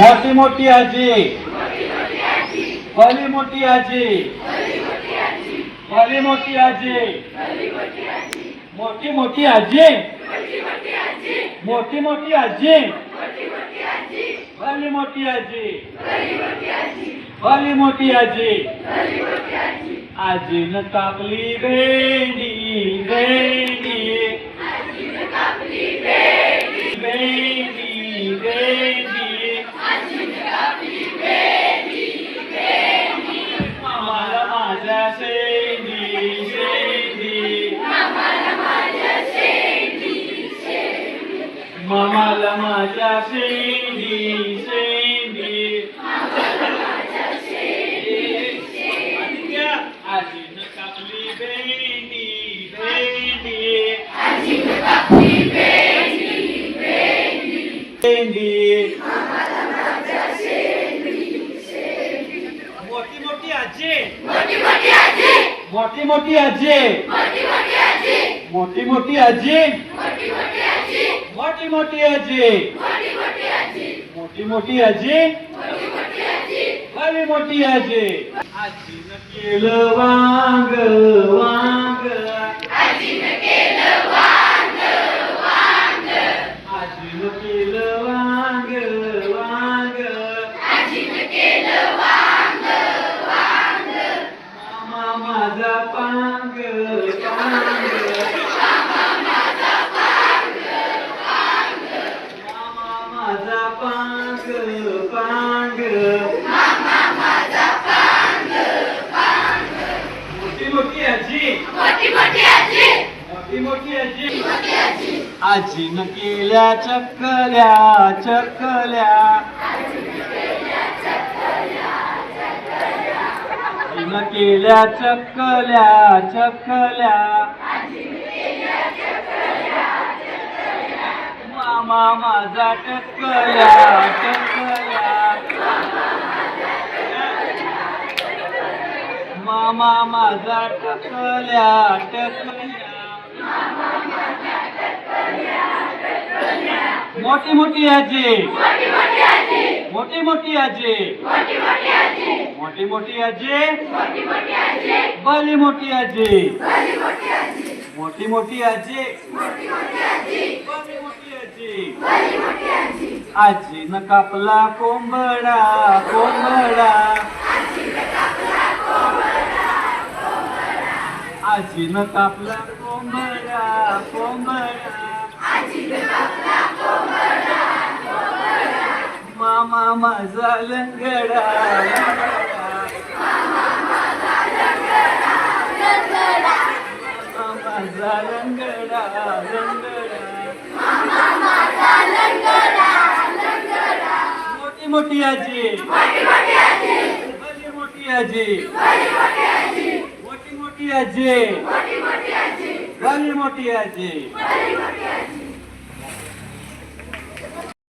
मोठी मोठी आजी. भली मोठी आजी. भली मोठी आजी. मोठी मोठी आजी. मोठी मोठी आजी. भली मोठी आजी. भली मोठी आजी. आजीनं कापली भेंडी भेंडी. माझ्या शेंडी शेंडी. आजीनं कापली भेंडी भेंडी. मोठी मोठी आजी. मोठी मोठी आजी. मोठी मोठी आजी. मोठी मोठी आजी. मोठी मोठी आजी. भली मोठी आजी. वांग वांग आजीनं केलं वांग वांग. आजीनं केलं वांग वांग. मामा माझा पांग पांग मामा माझा पांग पांग मोठी मोठी आजी. मोठी मोठी आजी. आजीनं केल्या चक्कल्या चकल्या आजीनं केल्या चक्कल्या चकल्या. मामा माझा टकला टकला. मामा माझा टकल्या टकल्या मोठी मोठी आजी. मोठी मोठी आजी. मोठी मोठी आजी. भली मोठी आजी. मोठी मोठी आजी. मोठी आजी न कापला कोंबडा कोंबडा. आजी न कापला कोंबडा कोंबडा. मामा माझा लंगडा माझा लंगडा लंगडा. मोठी मोठी आजी. भली मोठी आजी. मोठी मोठी आजी. भली मोठी आजी.